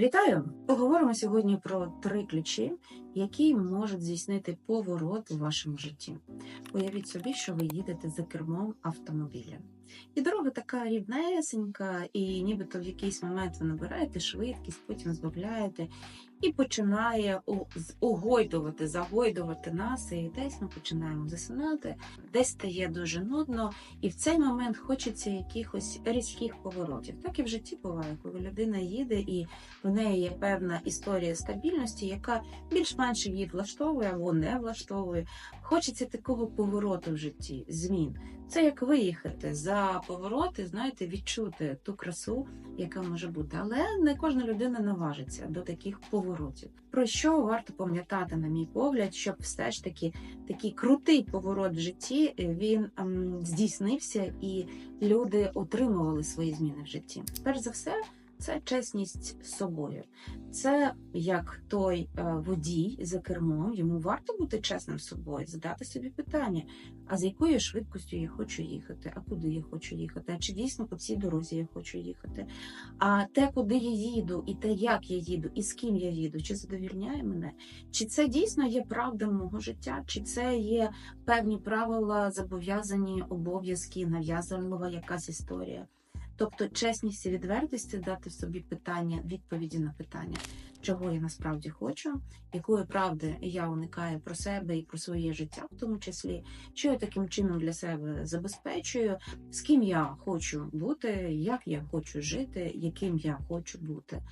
Вітаю! Поговоримо сьогодні про три ключі, які можуть здійснити поворот у вашому житті. Уявіть собі, що ви їдете за кермом автомобіля. І дорога така рівнесенька, і нібито в якийсь момент ви набираєте швидкість, потім збавляєте, і починає угойдувати, загойдувати нас, і десь ми починаємо засинати, десь стає дуже нудно, і в цей момент хочеться якихось різких поворотів. Так і в житті буває, коли людина їде, і в неї є певна історія стабільності, яка більш-менш її влаштовує або не влаштовує. Хочеться такого повороту в житті, змін. Це як виїхати за повороти, знаєте, відчути ту красу, яка може бути. Але не кожна людина наважиться до таких поворотів. Про що варто пам'ятати, на мій погляд, щоб все ж таки такий крутий поворот в житті він ем, здійснився, і люди отримували свої зміни в житті. Перш за все це чесність з собою. Це як той е, водій за кермом, йому варто бути чесним з собою, задати собі питання: а з якою швидкістю я хочу їхати, а куди я хочу їхати, а чи дійсно по цій дорозі я хочу їхати? А те, куди я їду, і те, як я їду, і з ким я їду, чи задовільняє мене, чи це дійсно є правда мого життя, чи це є певні правила, зобов'язані обов'язки, нав'язанова якась історія. Тобто чесність і відвертість дати собі питання, відповіді на питання, чого я насправді хочу, якої правди я уникаю про себе і про своє життя, в тому числі, що я таким чином для себе забезпечую, з ким я хочу бути, як я хочу жити, яким я хочу бути.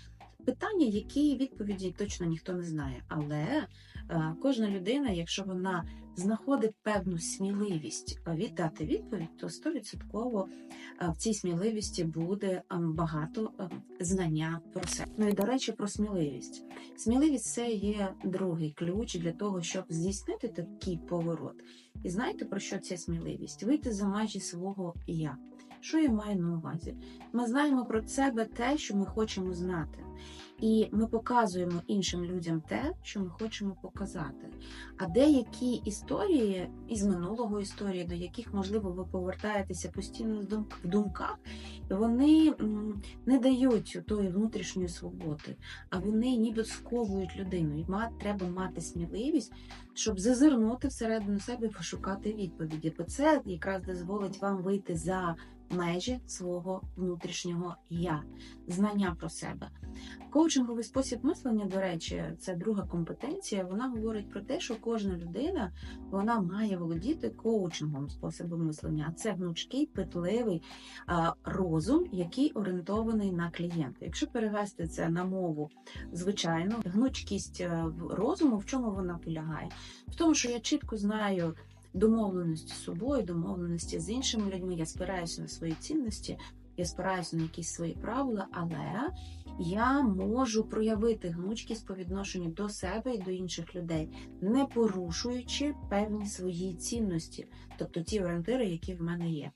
Питання, які відповіді точно ніхто не знає, але е, кожна людина, якщо вона знаходить певну сміливість віддати відповідь, то 100% в цій сміливості буде багато знання про себе. Ну і до речі, про сміливість. Сміливість це є другий ключ для того, щоб здійснити такий поворот. І знаєте про що ця сміливість? Вийти за межі свого я. Що я маю на увазі? Ми знаємо про себе те, що ми хочемо знати. І ми показуємо іншим людям те, що ми хочемо показати. А деякі історії із минулого історії, до яких, можливо, ви повертаєтеся постійно в думках, вони не дають тої внутрішньої свободи, а вони ніби сковують людину. І треба мати сміливість, щоб зазирнути всередину себе і пошукати відповіді. Бо це якраз дозволить вам вийти за межі свого внутрішнього я, знання про себе. Коучинговий спосіб мислення, до речі, це друга компетенція. Вона говорить про те, що кожна людина вона має володіти коучинговим способом мислення. Це гнучкий, питливий розум, який орієнтований на клієнта. Якщо перевести це на мову, звичайно, гнучкість е, розуму в чому вона полягає? В тому, що я чітко знаю домовленості з собою, домовленості з іншими людьми. Я спираюся на свої цінності, я спираюся на якісь свої правила, але я можу проявити гнучкість по відношенню до себе і до інших людей, не порушуючи певні свої цінності, тобто ті орієнтири, які в мене є.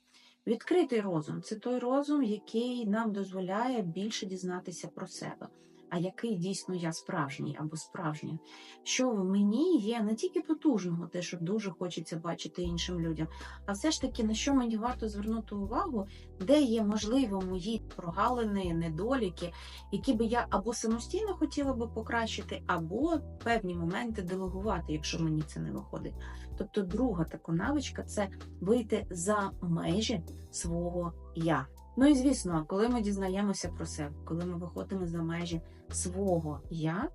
Відкритий розум це той розум, який нам дозволяє більше дізнатися про себе а який дійсно я справжній або справжня, що в мені є не тільки потужного, те, що дуже хочеться бачити іншим людям, а все ж таки, на що мені варто звернути увагу, де є, можливо, мої прогалини, недоліки, які би я або самостійно хотіла би покращити, або певні моменти делегувати, якщо мені це не виходить. Тобто, друга така навичка це вийти за межі свого я. Ну і звісно, коли ми дізнаємося про себе, коли ми виходимо за межі свого я,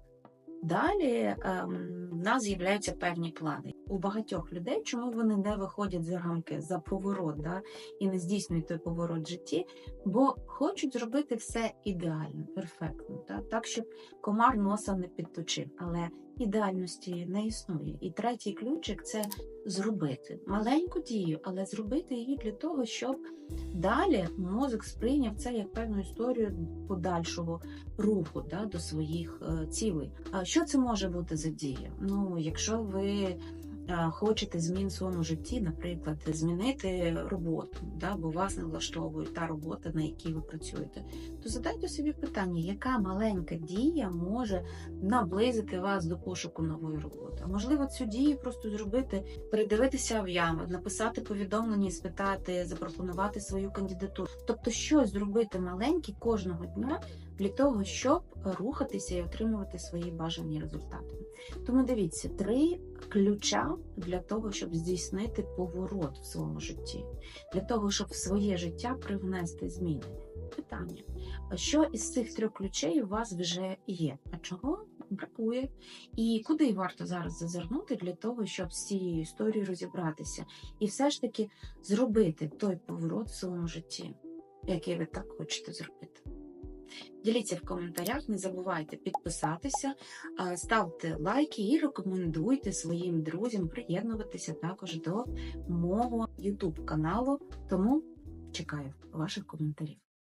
далі ем, в нас з'являються певні плани. У багатьох людей, чому вони не виходять за рамки за поворот да, і не здійснюють той поворот в житті, бо хочуть зробити все ідеально, перфектно, да, так, щоб комар носа не підточив. Але ідеальності не існує. І третій ключик це зробити маленьку дію, але зробити її для того, щоб далі мозок сприйняв це як певну історію подальшого руху да, до своїх е, цілей. А що це може бути за дія? Ну, якщо ви хочете змін в своєму житті, наприклад, змінити роботу, да, бо вас не влаштовує та робота, на якій ви працюєте, то задайте собі питання, яка маленька дія може наблизити вас до пошуку нової роботи. Можливо, цю дію просто зробити, передивитися в яму, написати повідомлення, спитати, запропонувати свою кандидатуру. Тобто, щось зробити маленьке кожного дня для того, щоб рухатися і отримувати свої бажані результати. Тому дивіться, три ключа для того, щоб здійснити поворот в своєму житті, для того, щоб в своє життя привнести зміни. Питання: що із цих трьох ключей у вас вже є? А чого бракує? І куди варто зараз зазирнути для того, щоб з цією історією розібратися, і все ж таки зробити той поворот в своєму житті, який ви так хочете зробити? Діліться в коментарях, не забувайте підписатися, ставте лайки і рекомендуйте своїм друзям приєднуватися також до мого YouTube каналу. Тому чекаю ваших коментарів.